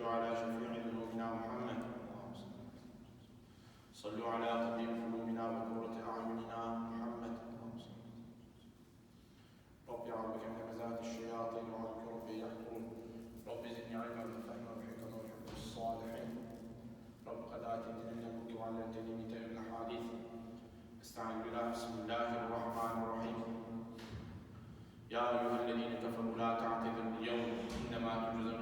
صلوا على شفيع ذنوبنا محمد. صلوا على طبيب قلوبنا وقرة أعيننا محمد. رب أعوذ بك من همزات الشياطين بك ربي يحضرون رب زدني علما وفهما وحكمة وحب الصالحين. رب قد آتيتني من الملك وعلمتني من تأويل الأحاديث استعين بالله بسم الله الرحمن الرحيم. يا أيها الذين كفروا لا تعتذروا اليوم إنما تجزون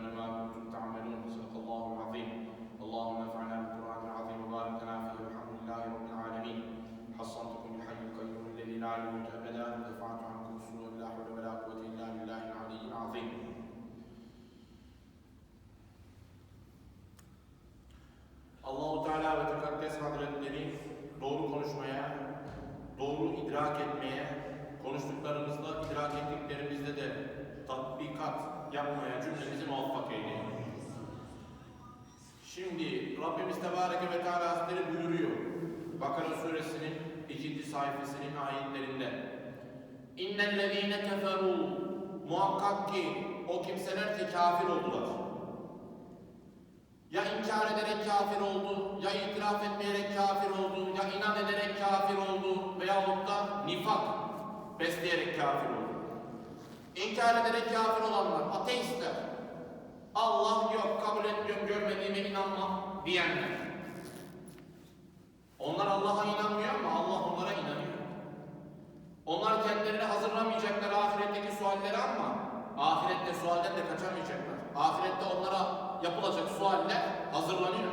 Hazretleri buyuruyor. Bakara suresinin ikinci sayfasının ayetlerinde. İnnellezîne keferû Muhakkak ki o kimseler ki kafir oldular. Ya inkar ederek kafir oldu, ya itiraf etmeyerek kafir oldu, ya inan ederek kafir oldu veyahut da nifak besleyerek kafir oldu. İnkar ederek kafir olanlar, ateistler, Allah yok, kabul etmiyorum, görmediğime inanmam diyenler. Onlar Allah'a inanmıyor ama Allah onlara inanıyor. Onlar kendilerini hazırlamayacaklar ahiretteki sualleri ama ahirette sualden de kaçamayacaklar. Ahirette onlara yapılacak sualler hazırlanıyor.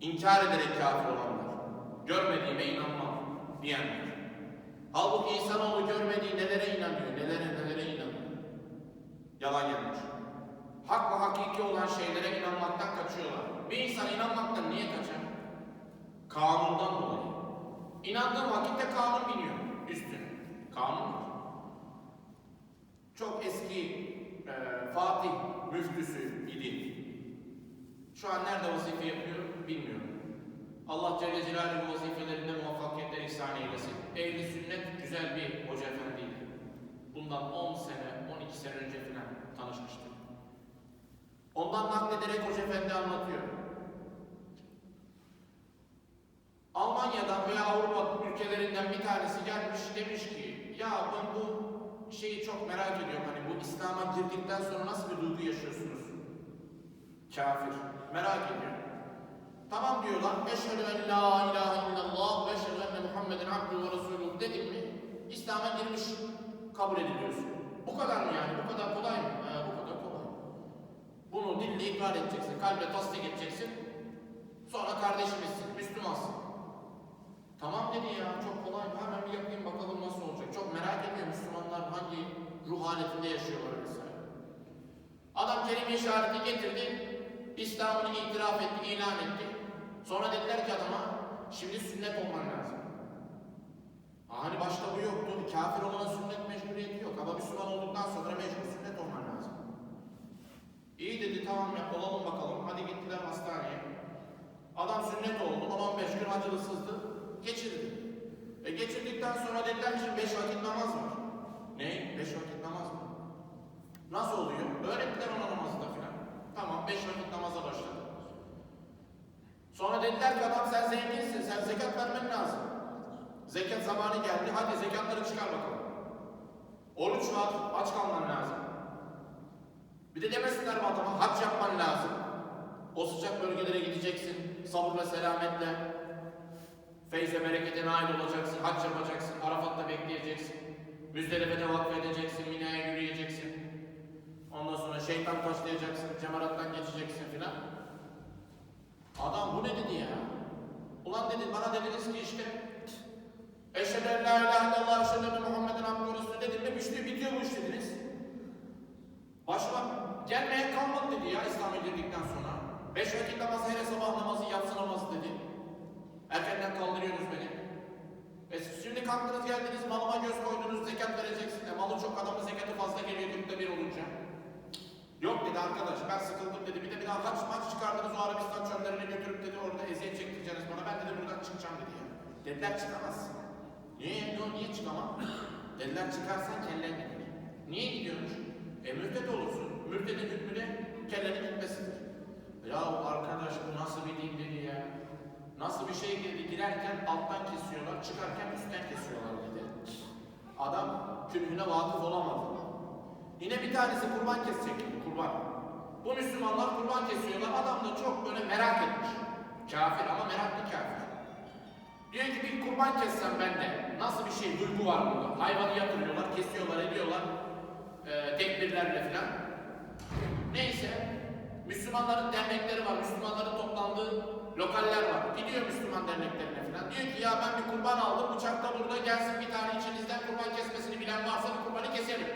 İnkar ederek kafir olanlar. Görmediğime inanmam diyenler. Halbuki insanoğlu görmediği nelere inanıyor, nelere nelere inanıyor. Yalan yanlış. Hak ve hakiki olan şeylere inanmaktan kaçıyorlar. Bir insan inanmaktan niye kaçar? Kanundan dolayı. İnandığım vakitte kanun biniyor üstüne. Kanun var. Çok eski e, Fatih müftüsü idi. Şu an nerede vazife yapıyor bilmiyorum. Allah Celle Celaluhu vazifelerinde muvaffakiyetler ihsan eylesin. Ehli sünnet güzel bir hoca efendiydi. Bundan 10 sene, 12 sene önce falan tanışmıştık. Ondan naklederek hoca efendi anlatıyor. Almanya'dan veya Avrupa ülkelerinden bir tanesi gelmiş demiş ki ya ben bu şeyi çok merak ediyorum hani bu İslam'a girdikten sonra nasıl bir duygu yaşıyorsunuz? Kafir. Merak ediyorum. Tamam diyorlar. Eşhedü en la ilahe illallah ve eşhedü enne Muhammeden abduhu ve resuluhu dedik mi? İslam'a girmiş kabul ediliyorsun. Bu kadar mı yani? Bu kadar kolay mı? He, bu kadar kolay. Bunu dille ikrar edeceksin, kalbe tasdik edeceksin. Sonra kardeşimizsin, Müslümansın. Dedi ya çok kolay hemen bir yapayım bakalım nasıl olacak. Çok merak ediyor Müslümanlar hangi ruh haletinde yaşıyorlar vesaire. Adam kelime işareti getirdi. İslam'ını itiraf etti, ilan etti. Sonra dediler ki adama şimdi sünnet olman lazım. Hani başta bu yoktu. Kafir olana sünnet mecburiyeti yok. Ama Müslüman olduktan sonra mecbur sünnet olman lazım. İyi dedi tamam ya olalım bakalım. Hadi gittiler hastaneye. Adam sünnet oldu. 10-15 gün acılısızdı. Geçirdi. E geçirdikten sonra dediler ki 5 vakit namaz var. Ne? 5 vakit namaz mı? Nasıl oluyor? Öğrettiler ona namazı da filan. Tamam 5 vakit namaza başladı. Sonra dediler ki adam sen zenginsin, sen zekat vermen lazım. Zekat zamanı geldi, hadi zekatları çıkar bakalım. Oruç var, aç kalman lazım. Bir de demesinler mi adama, hac yapman lazım. O sıcak bölgelere gideceksin, sabırla, selametle. Feyze, berekete nail olacaksın, hac yapacaksın, Arafat'ta bekleyeceksin. Müzdelife'de vakfedeceksin, Mina'ya yürüyeceksin. Ondan sonra şeytan taşlayacaksın, cemarattan geçeceksin filan. Adam bu ne dedi ya? Ulan dedi bana dediniz ki işte Eşhedü en la ilahe illallah eşhedü enne Muhammeden abdühü ve resulü dedim mi bitiyor, bitiyor bu iş dediniz. Başıma gelmeye kalmadı dedi ya İslam'a girdikten sonra. Beş vakit namazı hele sabah namazı yatsı namazı dedi. Erkenden kaldırıyorsunuz beni. E şimdi kalktınız geldiniz malıma göz koydunuz zekat vereceksin de malı çok adamın zekatı fazla geliyor dörtte bir olunca. Yok dedi arkadaş ben sıkıldım dedi bir de bir daha kaç maç çıkardınız o Arabistan çöllerine götürüp dedi orada eziyet çektireceğiniz bana ben dedi buradan çıkacağım dedi ya. Dediler çıkamazsın. Niye? Niye, niye çıkamam? Dediler çıkarsan kellen gider. Niye gidiyormuş? E mürtet olursun. Mürtedin hükmü de kellenin gitmesidir. Ya arkadaş bu nasıl bir din dedi ya. Nasıl bir şey dedi girerken alttan kesiyorlar, çıkarken üstten kesiyorlar dedi. Adam külhüne vakıf olamadı. Yine bir tanesi kurban kesecek gibi kurban. Bu Müslümanlar kurban kesiyorlar. Adam da çok böyle merak etmiş. Kafir ama meraklı kafir. Diyor ki bir kurban kessem ben de nasıl bir şey duygu var burada. Hayvanı yatırıyorlar, kesiyorlar, ediyorlar. E, tekbirlerle filan. Neyse. Müslümanların dernekleri var. Müslümanların toplandığı lokaller var. Gidiyor Müslüman derneklerine filan. Diyor ki ya ben bir kurban aldım. Bıçakta burada gelsin bir tane içinizden kurban kesmesini bilen varsa bir kurbanı keselim.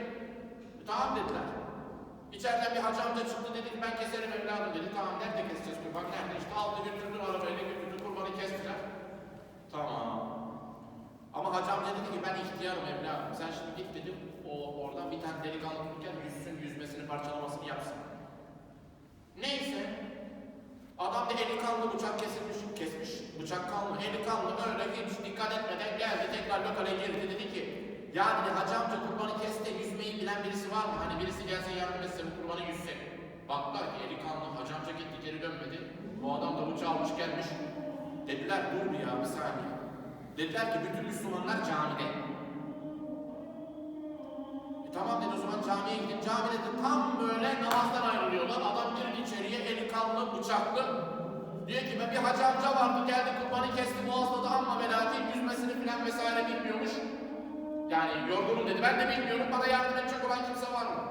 E, tamam dediler. İçeriden bir hacı amca çıktı dedi ki ben keserim evladım dedi. Tamam nerede keseceğiz kurban? Nerede? İşte aldı götürdü arabayla götürdü kurbanı kestiler. Tamam. Ama hacı dedi ki ben ihtiyarım evladım. Sen şimdi git dedi. O oradan bir tane delikanlı dururken yüzsün yüzmesini parçalamasını yapsın. Neyse. Adam da eli kanlı bıçak kesilmiş. Kesmiş. Bıçak kanlı. Eli kanlı öyle hiç dikkat etmeden geldi. Tekrar lokale girdi dedi ki ya dedi hacı amca kurbanı kes de yüzmeyi bilen birisi var mı? Hani birisi gelse yardım etse bu kurbanı yüzse. Baktılar ki eli kanlı. Hacı amca gitti geri dönmedi. Bu adam da bıçağı almış gelmiş. Dediler dur ya bir saniye. Dediler ki bütün Müslümanlar camide. Tamam dedi o zaman camiye gidin. Camide de tam böyle namazdan ayrılıyorlar. Adam girdi içeriye eli kanlı bıçaklı. Diyor ki ben bir hacı amca vardı geldi kurbanı kesti boğazladı amma ve lakin yüzmesini filan vesaire bilmiyormuş. Yani yorgunum dedi ben de bilmiyorum bana yardım edecek olan kimse var mı?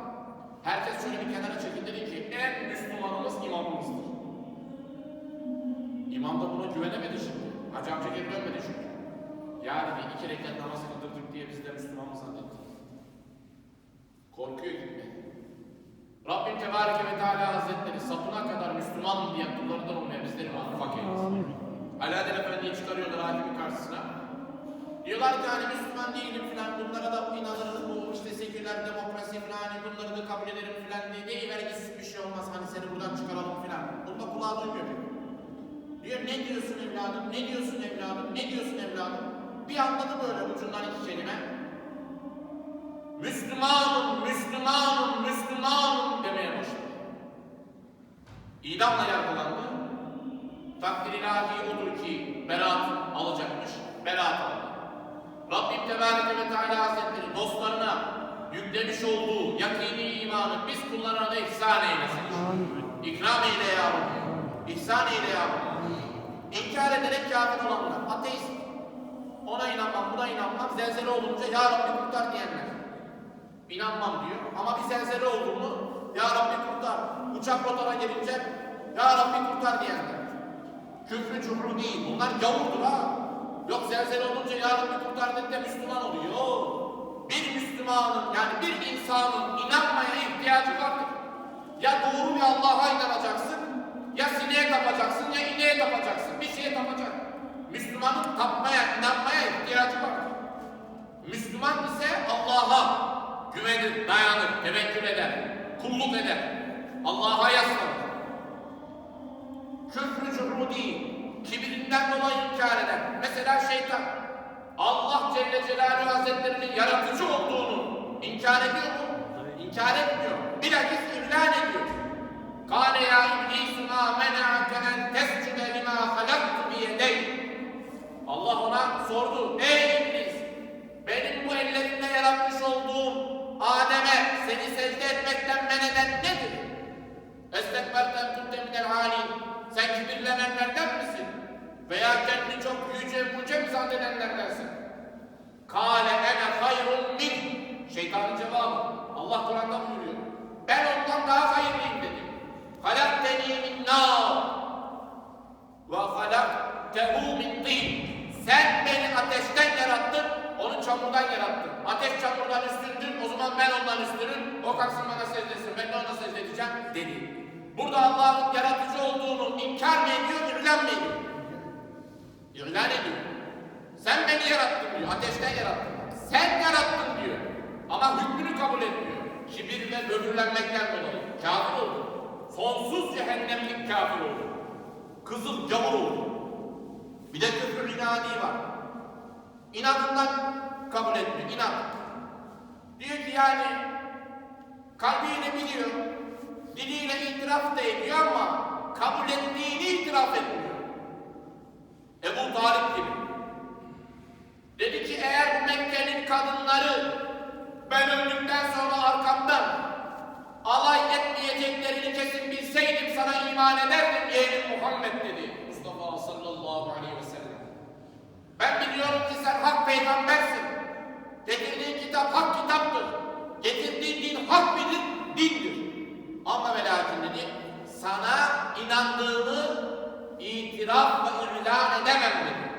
Herkes şöyle bir kenara çekildi dedi ki en Müslümanımız imamımızdır. İmam da buna güvenemedi şimdi. Hacı amca geri dönmedi çünkü. Ya dedi iki rekat namaz kıldırdık diye biz de Müslüman mı zannettik? Korkuyor gitmeye. Rabbim Tebareke ve Teala Hazretleri sapına kadar Müslüman diye kullarından olmaya bizleri muvaffak eylesin. Alaaddin Efendi'yi çıkarıyorlar hakimin karşısına. Diyorlar ki hani Müslüman değilim filan bunlara da inanırım bu işte seküler demokrasi filan hani bunları da kabul ederim filan diye deyiver gitsin bir şey olmaz hani seni buradan çıkaralım filan. Bunu da kulağa duymuyor. Diyor ne diyorsun evladım, ne diyorsun evladım, ne diyorsun evladım? Bir anladı böyle ucundan iki kelime. Müslümanım, Müslümanım, Müslümanım demeye başladı. İdamla yargılandı. Takdir ilahi odur ki beraat alacakmış, beraat aldı. Rabbim Tebareke ve Teala Hazretleri dostlarına yüklemiş olduğu yakini imanı biz kullarına da ihsan eylesin. İkram eyle ya Rabbi. İhsan eyle ya Rabbi. İnkar ederek kafir olanlar, ateist. Ona inanmam, buna inanmam. Zelzele olunca ya Rabbi kurtar diyenler. İnanmam diyor. Ama bir zelzele oldu mu ya Rabbi kurtar. Uçak rotara gelince ya Rabbi kurtar diyenler. Küfrü cumru değil. Bunlar gavurdur ha. Yok zelzele olunca yarın bir kurtar dedi de Müslüman oluyor. Bir Müslümanın yani bir insanın inanmaya ihtiyacı vardır. Ya doğru bir Allah'a inanacaksın, ya sineğe tapacaksın, ya ineğe tapacaksın. Bir şeye tapacak. Müslümanın tapmaya, inanmaya ihtiyacı vardır. Müslüman ise Allah'a güvenir, dayanır, tevekkül eder, kulluk eder. Allah'a yaslanır. Küfrü cühru değil, kibirinden dolayı inkar eder. Mesela şeytan, Allah Celle Celaluhu Hazretleri'nin yaratıcı olduğunu inkar ediyor mu? İnkar etmiyor. Bilakis ilan ediyor. Kâle ya iblisu ma mena'ake en tescude lima halaktu biyedeyh. Allah ona sordu. Ey iblis! Benim bu ellerimle yaratmış olduğum Adem'e seni secde etmekten men eden nedir? Estekberten kunte minel halin. Sen kibirlenenlerden misin? Veya kendini çok yüce yüce mi zannedenlerdensin? Kale ene hayrun min. Şeytanın cevabı. Allah Kur'an'da buyuruyor. Ben ondan daha hayırlıyım dedi. Halakteni min nar ve halaktehu min tin. Sen beni ateşten yarattın, onu çamurdan yarattın. Ateş çamurdan üstündür, o zaman ben ondan üstünüm. O kalksın bana secde etsin, ben de ona secde edeceğim dedi. Burada Allah'ın yaratıcı olduğunu inkar mı ediyor, ilan mı ediyor? İlan ediyor. Sen beni yarattın diyor, ateşten yarattın. Sen yarattın diyor. Ama hükmünü kabul etmiyor. Kibir ve böbürlenmekten dolayı. Kafir oldu. Sonsuz cehennemlik kafir oldu. Kızıl gavur oldu. Bir de küfür inadi var. İnadından kabul etmiyor, inat. Diyor ki yani kalbiyle biliyor, diliyle itiraf da ediyor ama kabul ettiğini itiraf etmiyor. Ebu Talip gibi. Dedi ki eğer Mekke'nin kadınları ben öldükten sonra arkamdan alay etmeyeceklerini kesin bilseydim sana iman ederdim yeğenim Muhammed dedi Mustafa sallallahu aleyhi. Ben biliyorum ki sen hak peygambersin. Getirdiğin kitap hak kitaptır. Getirdiğin din hak bilir, dindir. Ama ve lakin dedi, sana inandığımı itiraf ve ilan edemem dedi.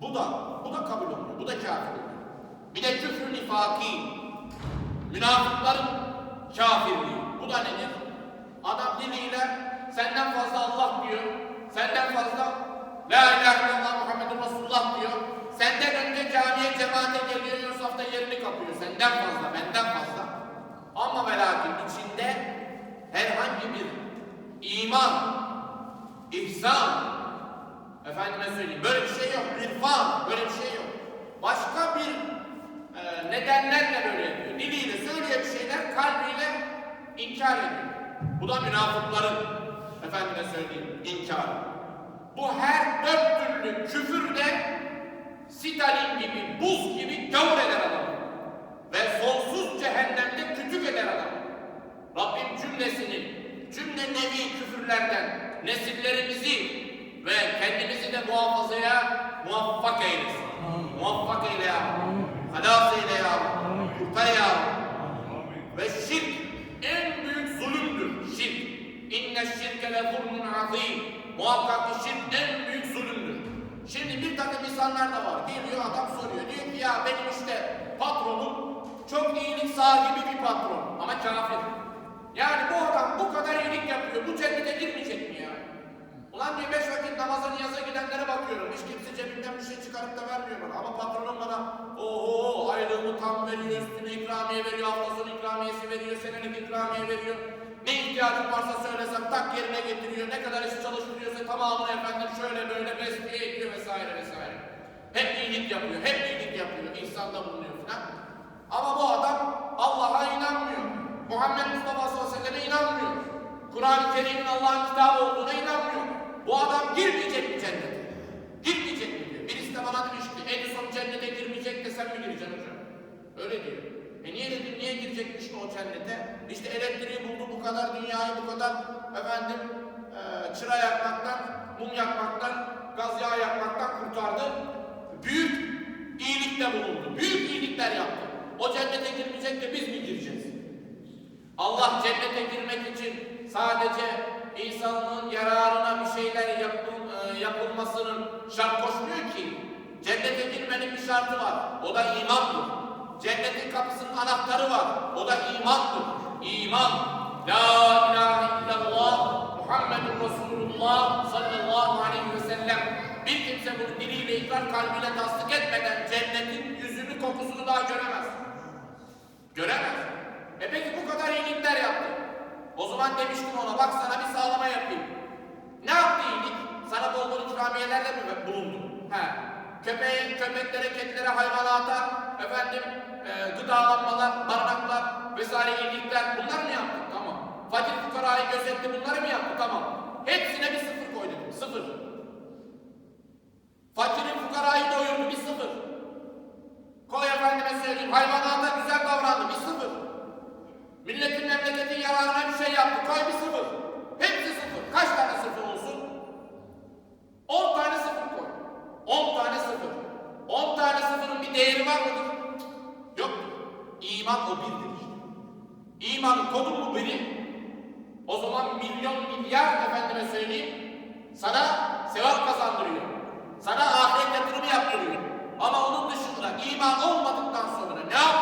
Bu da, bu da kabul olmuyor. Bu da kafir oluyor. Bir de küfür nifaki. Münafıkların kafirliği. Bu da nedir? Adam diliyle senden fazla Allah diyor. Senden fazla La ilahe illallah Muhammedun Resulullah diyor. Senden önce camiye cemaate geliyor. Yusuf'ta yerini kapıyor. Senden fazla, benden fazla. Ama ve lakin içinde herhangi bir iman, ihsan, efendime söyleyeyim böyle bir şey yok. İrfan, böyle bir şey yok. Başka bir e, nedenlerle böyle yapıyor. Diliyle söylüyor bir şeyler, kalbiyle inkar ediyor. Bu da münafıkların, efendime söyleyeyim, inkarı. Bu her dört türlü küfürde Stalin gibi, buz gibi gavur eder adamı. Ve sonsuz cehennemde kütük eder adamı. Rabbim cümlesini, cümle nevi küfürlerden nesillerimizi ve kendimizi de muhafazaya muvaffak eylesin. Muvaffak eyle ya. Halas eyle ya. Kurtar ya. Ve şirk en büyük zulümdür. Şirk. İnne şirke le zulmün azim. Muhakkak ki şirk en büyük zulümdür. Şimdi bir takım insanlar da var. Geliyor adam soruyor. Diyor ki ya benim işte patronum çok iyilik sahibi bir patron ama kafir. Yani bu adam bu kadar iyilik yapıyor. Bu cennete girmeyecek mi ya? Ulan diyor beş vakit namaza niyaza gidenlere bakıyorum. Hiç kimse cebinden bir şey çıkarıp da vermiyor bana. Ama patronum bana oho aylığımı tam veriyor, üstüne ikramiye veriyor, hafta sonu ikramiyesi veriyor, senelik ikramiye veriyor. Ne ihtiyacım varsa söylesem tak yerine getiriyor. Ne kadar tamamını efendim şöyle böyle besliyor ediyor vesaire vesaire. Hep iyilik yapıyor, hep iyilik yapıyor. İnsanda bulunuyor falan. Ama bu adam Allah'a inanmıyor. Muhammed Mustafa sallallahu aleyhi inanmıyor. Kur'an-ı Kerim'in Allah'ın kitabı olduğuna inanmıyor. Bu adam girmeyecek mi cennete? Girmeyecek mi diyor. Birisi de bana demiş ki Edison cennete girmeyecek de sen mi gireceksin hocam? Öyle diyor. E niye dedim niye girecekmiş o cennete? İşte elektriği buldu bu kadar dünyayı bu kadar efendim e, çıra yakmaktan, mum yakmaktan, gaz yağı yakmaktan kurtardı. Büyük iyilikte bulundu. Büyük iyilikler yaptı. O cennete girmeyecek de biz mi gireceğiz? Allah cennete girmek için sadece insanlığın yararına bir şeyler yapın, e, yapılmasının şart koşmuyor ki. Cennete girmenin bir şartı var. O da imandır. Cennetin kapısının anahtarı var. O da imandır. İman. La ilahe illallah Muhammedun Resulullah sallallahu aleyhi ve sellem. Bir kimse bunu diliyle ikrar kalbiyle tasdik etmeden cennetin yüzünü kokusunu daha göremez. Göremez. E peki bu kadar iyilikler yaptı. O zaman demiştim ona bak sana bir sağlama yapayım. Ne yaptı iyilik? Sana bol ikramiyelerde mi bulundu? He. Köpeğe, köpeklere, kedilere, hayvanata, efendim, e, gıdalanmalar, barınaklar vesaire iyilikler bunlar mı yaptı? Fakir fukarayı gözetti bunları mı yaptı? Tamam. Hepsine bir sıfır koy dedim. Sıfır. Fakirin fukarayı doyurdu bir sıfır. Koy efendime söyleyeyim hayvanata güzel davrandı bir sıfır. Milletin memleketin yararına bir şey yaptı koy bir sıfır. Hepsi sıfır. Kaç tane sıfır olsun? 10 tane sıfır koy. 10 tane sıfır. 10 tane sıfırın bir değeri var mıdır? Yok. İman o birdir. İmanın kodu mu biri? O zaman milyon milyar efendime söyleyeyim sana sevap kazandırıyor. Sana ahiret yatırımı yaptırıyor. Ama onun dışında iman olmadıktan sonra ne yap?